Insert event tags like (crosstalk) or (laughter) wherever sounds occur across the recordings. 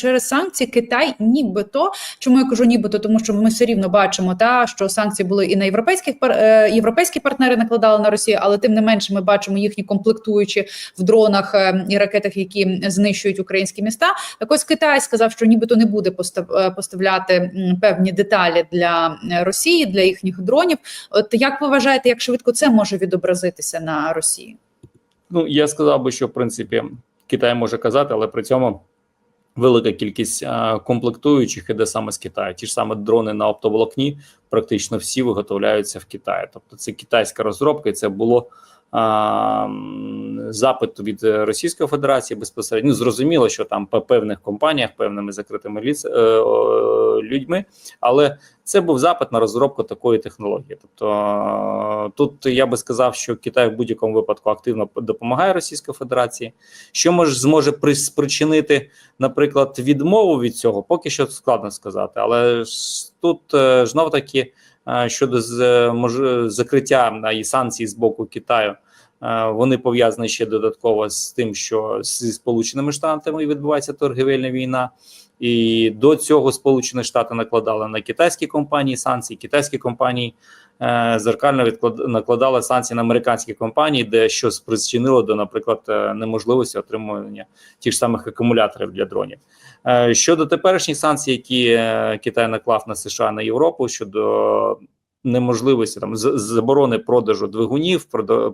через санкції Китай, нібито чому я кажу нібито, тому що ми все рівно бачимо, та що санкції були і на європейських е, європейські партнери накладали на Росію, але тим не менше ми бачимо їхні комплектуючі в дронах е, і ракетах, які знищують українські міста. Так ось Китай сказав, що нібито не буде е, поставляти певні деталі для Росії, для їхніх дронів. От як ви вважаєте, як швидко це може відобразитися на Росії? Ну я сказав би, що в принципі Китай може казати, але при цьому велика кількість комплектуючих іде саме з Китаю. Ті ж саме дрони на оптоволокні, практично всі виготовляються в Китаї. Тобто це китайська розробка, і це було. Запит від Російської Федерації безпосередньо Ну, зрозуміло, що там по певних компаніях, певними закритими ліц, е, людьми, але це був запит на розробку такої технології. Тобто е, тут я би сказав, що Китай в будь-якому випадку активно допомагає Російській Федерації. Що може зможе при- спричинити, наприклад, відмову від цього, поки що складно сказати. Але тут е, знов таки щодо з мож- закриття е, і санкцій з боку Китаю. е, Вони пов'язані ще додатково з тим, що зі Сполученими Штатами відбувається торгівельна війна, і до цього Сполучені Штати накладали на китайські компанії санкції. Китайські компанії е, зеркально відклад... накладали санкції на американські компанії, де що спричинило до, наприклад, е, неможливості отримування тих самих акумуляторів для дронів. Е, щодо теперішніх санкцій, які е, Китай наклав на США на Європу щодо неможливості там заборони продажу двигунів,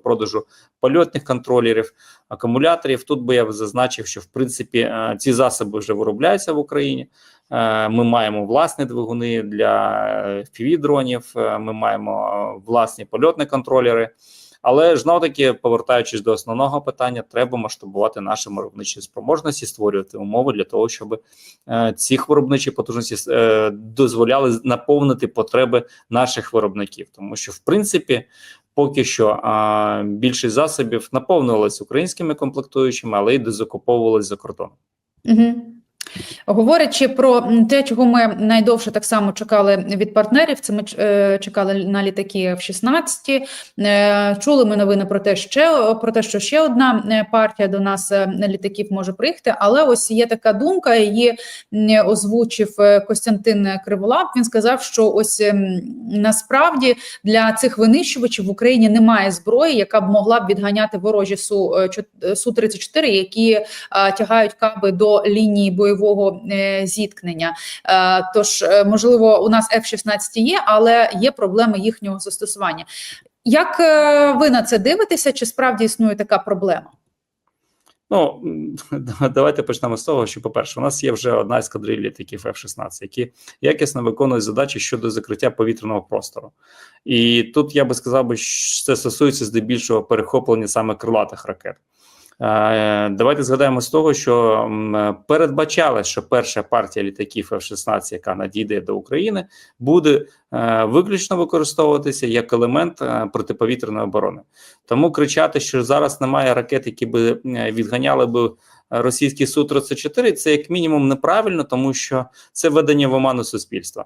продажу польотних контролерів, акумуляторів. Тут би я зазначив, що в принципі е, ці засоби вже виробляються в Україні. Е, Ми маємо власні двигуни для fpv дронів. е, Ми маємо власні польотні контролери. Але ж таки, повертаючись до основного питання, треба масштабувати наші виробничі спроможності, створювати умови для того, щоб е, ці виробничі потужності е, дозволяли наповнити потреби наших виробників, тому що в принципі. Поки що а, більшість засобів наповнювалися українськими комплектуючими, але й дезокуповувалися за кордоном. Угу. Говорячи про те, чого ми найдовше так само чекали від партнерів, це ми е, чекали на літаки в 16 Е, Чули ми новини про те, ще про те, що ще одна е, партія до нас літаків може приїхати. Але ось є така думка, її озвучив Костянтин Криволап. Він сказав, що ось насправді для цих винищувачів в Україні немає зброї, яка б могла б відганяти ворожі су су 34 які тягають каби до лінії бойового е, зіткнення. Е, Тож, е, можливо, у нас F-16 є, але є проблеми їхнього застосування. Як ви на це дивитеся? Чи справді існує така проблема? Ну (laughs) давайте почнемо з того, що, по-перше, у нас є вже одна ескадриль літаків F-16, які якісно виконують задачі щодо закриття повітряного простору. І тут я би сказав, що це стосується здебільшого перехоплення саме крилатих ракет. Е, Давайте згадаємо з того, що м, передбачали, що перша партія літаків F-16, яка надійде до України, буде е, виключно використовуватися як елемент е, протиповітряної оборони. Тому кричати, що зараз немає ракет, які би відганяли би російський су 34 це як мінімум неправильно, тому що це ведення в оману суспільства.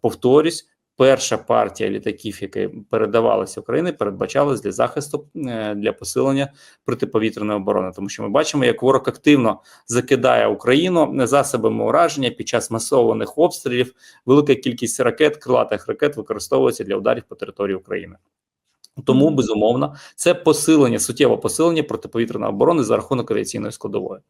Повторюсь. Перша партія літаків, які передавалися Україні, передбачалась для захисту е, для посилення протиповітряної оборони, тому що ми бачимо, як ворог активно закидає Україну засобами ураження під час масованих обстрілів. Велика кількість ракет, крилатих ракет використовується для ударів по території України. Тому безумовно це посилення, суттєве посилення протиповітряної оборони за рахунок авіаційної складової,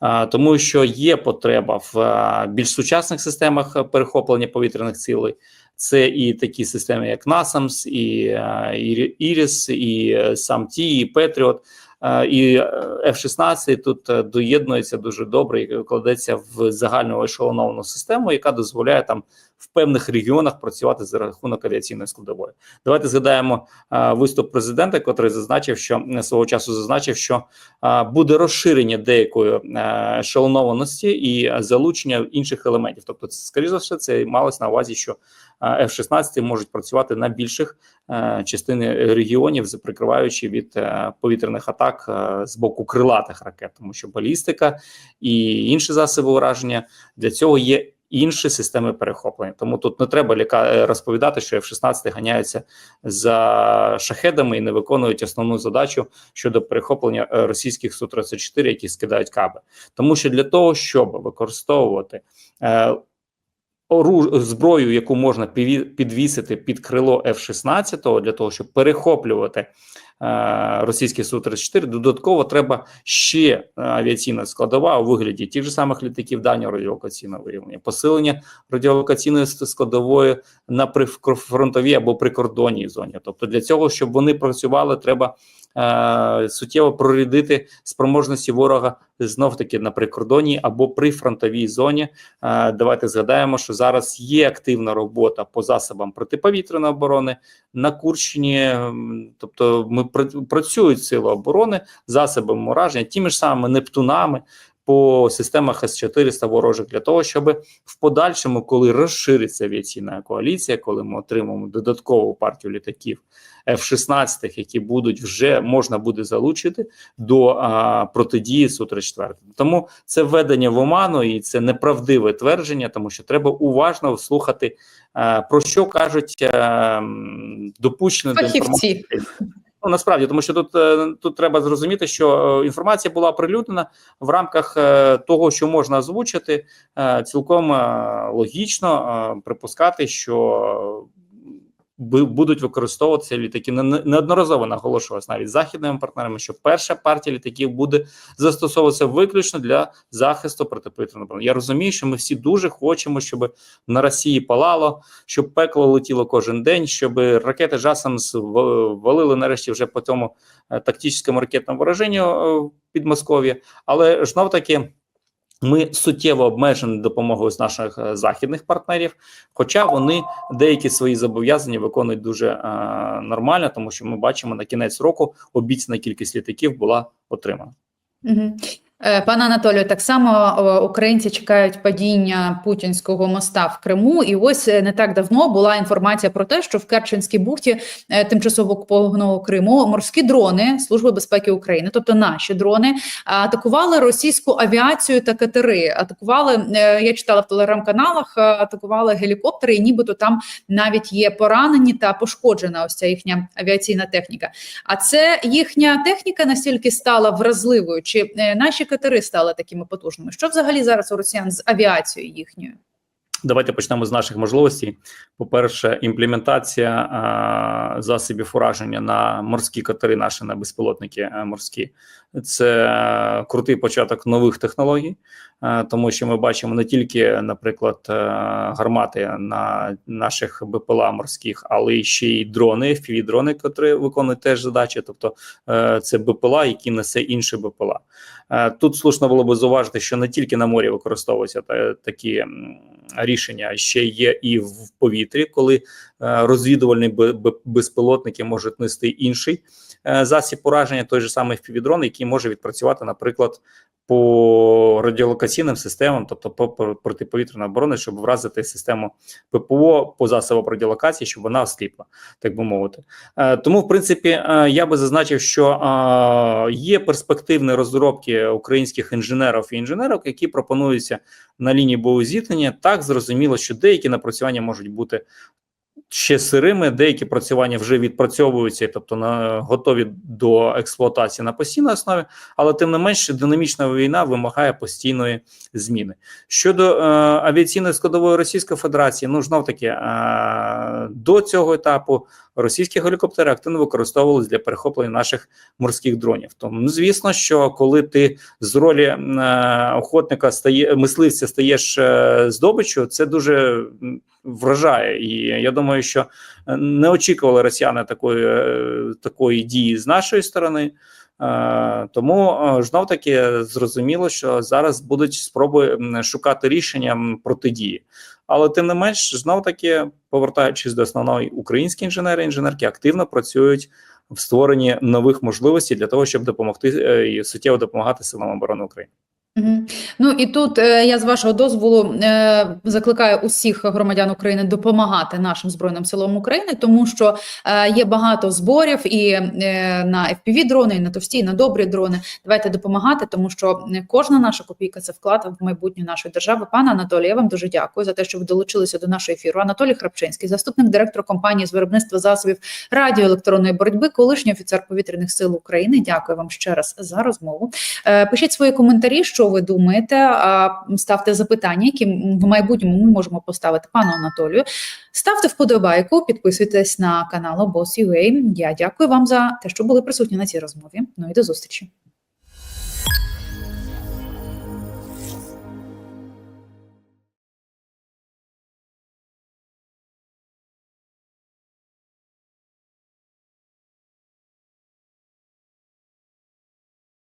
а, тому що є потреба в а, більш сучасних системах перехоплення повітряних цілей. Це і такі системи, як NASAMS, і IRIS, і SAMT, і Patriot, а, і е, F-16 тут е, доєднується дуже добре і кладеться в загальну ешелоновану систему, яка дозволяє там в певних регіонах працювати за рахунок авіаційної складової. Давайте згадаємо а, виступ президента, який зазначив, що е, свого часу зазначив, що а, буде розширення деякої е, ешелонованості і залучення інших елементів. Тобто, це, скоріше за все, це малось на увазі, що а, F-16 можуть працювати на більших е, частини регіонів, прикриваючи від е, повітряних атак е, з боку крилатих ракет, тому що балістика і інші засоби ураження для цього є інші системи перехоплення. Тому тут не треба ліка е, розповідати, що F-16 ганяються за шахедами і не виконують основну задачу щодо перехоплення е, російських Су-34, які скидають каби. Тому що для того, щоб використовувати е, ору- зброю, яку можна підвісити під крило F-16, для того, щоб перехоплювати е, російські Су-34, додатково треба ще е, авіаційна складова у вигляді тих же самих літаків дальнього радіолокаційного виявлення, посилення радіолокаційної складової на прифронтовій або прикордонній зоні. Тобто для цього, щоб вони працювали, треба е, суттєво прорядити спроможності ворога знов таки на прикордонній або при фронтовій зоні. Е, Давайте згадаємо, що зараз є активна робота по засобам протиповітряної оборони на Курщині. Тобто, ми працюють сили оборони засобами ураження, тими ж самими Нептунами. По системах С-400 ворожих для того, щоб в подальшому, коли розшириться авіаційна коаліція, коли ми отримаємо додаткову партію літаків F-16, які будуть вже можна буде залучити до а, протидії Су-34. Тому це введення в оману і це неправдиве твердження, тому що треба уважно слухати, а, про що кажуть а, м, допущені до інформації. Ну, насправді, тому що тут, е, тут треба зрозуміти, що е, інформація була оприлюднена в рамках е, того, що можна озвучити, цілком логічно припускати, що будуть використовуватися літаки. Не- не- Неодноразово наголошувалось навіть західними партнерами, що перша партія літаків буде застосовуватися виключно для захисту протиповітряної оборони. Я розумію, що ми всі дуже хочемо, щоб на Росії палало, щоб пекло летіло кожен день, щоб ракети жасом валили нарешті вже по тому е, тактичному ракетному вираженню е, в Підмосков'я. Але знов таки. Ми суттєво обмежені допомогою з наших е, західних партнерів, хоча вони деякі свої зобов'язання виконують дуже е, нормально, тому що ми бачимо на кінець року обіцяна кількість літаків була отримана. Мгм. Е, Пане Анатолію, так само українці чекають падіння путінського моста в Криму. І ось е, не так давно була інформація про те, що в Керченській бухті е, тимчасово окупованого Криму морські дрони Служби безпеки України, тобто наші дрони, атакували російську авіацію та катери. Атакували я читала в телеграм-каналах, атакували гелікоптери, і нібито там навіть є поранені та пошкоджена ось ця їхня авіаційна техніка. А це їхня техніка настільки стала вразливою, чи наші катери стали такими потужними? Що взагалі зараз у росіян з авіацією їхньою? Давайте почнемо з наших можливостей. По-перше, імплементація а, засобів ураження на морські катери, наші на безпілотники а, морські. Це е, крутий початок нових технологій, е, тому що ми бачимо не тільки, наприклад, е, гармати на наших БПЛА морських, але ще й дрони, fpv дрони, які виконують теж задачі. Тобто це БПЛА, які несе інше БПЛА. Тут слушно було би зауважити, що не тільки на морі використовуються такі рішення, ще є і в повітрі, коли розвідувальні бе- бе- безпілотники можуть нести інший е, засіб ураження, той же самий FPV-дрон, який може відпрацювати, наприклад, по радіолокаційним системам, тобто по по протиповітряної оборони, щоб вразити систему ППО по засобам радіолокації, щоб вона осліпла, так би мовити. Е, Тому, в принципі, е, я би зазначив, що е, є перспективні розробки українських інженерів і інженерок, які пропонуються на лінії боєзіткнення. Так зрозуміло, що деякі напрацювання можуть бути ще сирими, деякі працювання вже відпрацьовуються, тобто на готові до експлуатації на постійній основі, але тим не менше, динамічна війна вимагає постійної зміни. Щодо е, авіаційної складової Російської Федерації, ну знов таки е, до цього етапу російські гелікоптери активно використовувалися для перехоплення наших морських дронів. Тому ну, звісно, що коли ти з ролі е, охотника стає мисливця стаєш е, здобиччю, це дуже вражає. І я думаю, що е, не очікували росіяни такої, е, такої дії з нашої сторони. Е, Тому е, знов таки зрозуміло, що зараз будуть спроби шукати рішення протидії. Але тим не менш, знов таки, повертаючись до основної українські інженери, інженерки активно працюють в створенні нових можливостей для того, щоб допомогти е, і суттєво допомагати силам оборони України. Ну і тут е, я з вашого дозволу е, закликаю усіх громадян України допомагати нашим збройним силам України, тому що е, є багато зборів і на fpv дрони, і на товсті, і на добрі дрони. Давайте допомагати, тому що кожна наша копійка це вклад в майбутнє нашої держави. Пане Анатолій, я вам дуже дякую за те, що ви долучилися до нашого ефіру. Анатолій Храпчинський, заступник директора компанії з виробництва засобів радіоелектронної боротьби, колишній офіцер повітряних сил України. Дякую вам ще раз за розмову. Пишіть свої коментарі, що ви думаєте. А, Ставте запитання, які в майбутньому ми можемо поставити пану Анатолію. Ставте вподобайку, підписуйтесь на канал Boss.ua. Я дякую вам за те, що були присутні на цій розмові. Ну і до зустрічі.